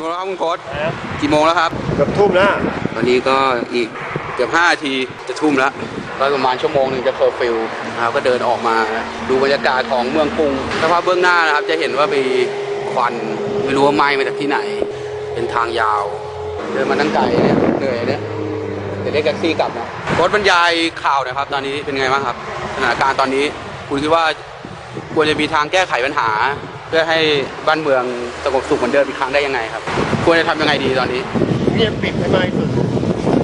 โมงแล้วครับคุณโค้ชกี่โมงแล้วครับ เกือบทุ่มนะตอนนี้ก็อีกเกือบ5นาทีจะทุ่มแล้วก็ประมาณชั่วโมงหนึ่งจะเคอร์ฟิวนะครับก็เดินออกมาดูบรรยากาศของเมืองกรุงสภาพเบื้องหน้านะครับ จะเห็นว่ามีควันไม่รู้ว่าไหม้มาจากที่ไหน เป็นทางยาว เดินมาตั้งไกลเนี่ยเหนื่อยเนี่ยเดี๋ยวเรียกแท็กซี่กลับนะโค้ชบรรยายข่าวหนะครับ ตอนนี้เป็นไงบ้างครับสถานการณ์ตอนนี้ คุณคิดว่าควรจะมีทางแก้ไขปัญหา เพื่อให้บ้านเมืองสงบสุขเหมือนเดิมอีกครั้งได้ยังไงครับ ควรจะทำยังไงดีตอนนี้ เงียบปิดให้มากที่สุด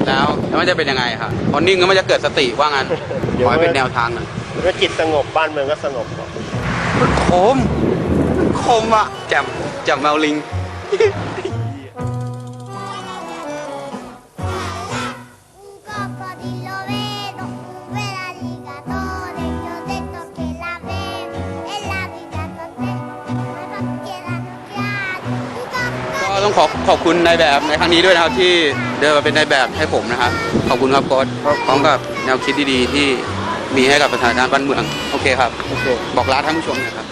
แล้วแล้วมันจะเป็นยังไงครับพอนิ่งแล้วมันจะเกิดสติว่างั้นเดี๋ยว ขอให้เป็นแนวทางหน่อยเมื่อจิตสงบบ้านเมืองก็สงบมันคมมันคมอะแจ่มแจ่มแมวลิง ต้องขอขอบคุณนายแบบในครั้งนี้ด้วยนะครับที่เดินมาเป็นนายแบบให้ผมนะครับขอบคุณครับโค้ชพร้อมกับแนวคิดดีๆ ที่มีให้กับประชาชนบ้านเมืองโอเคครับโอเคบอกลาท่านผู้ชมนะครับ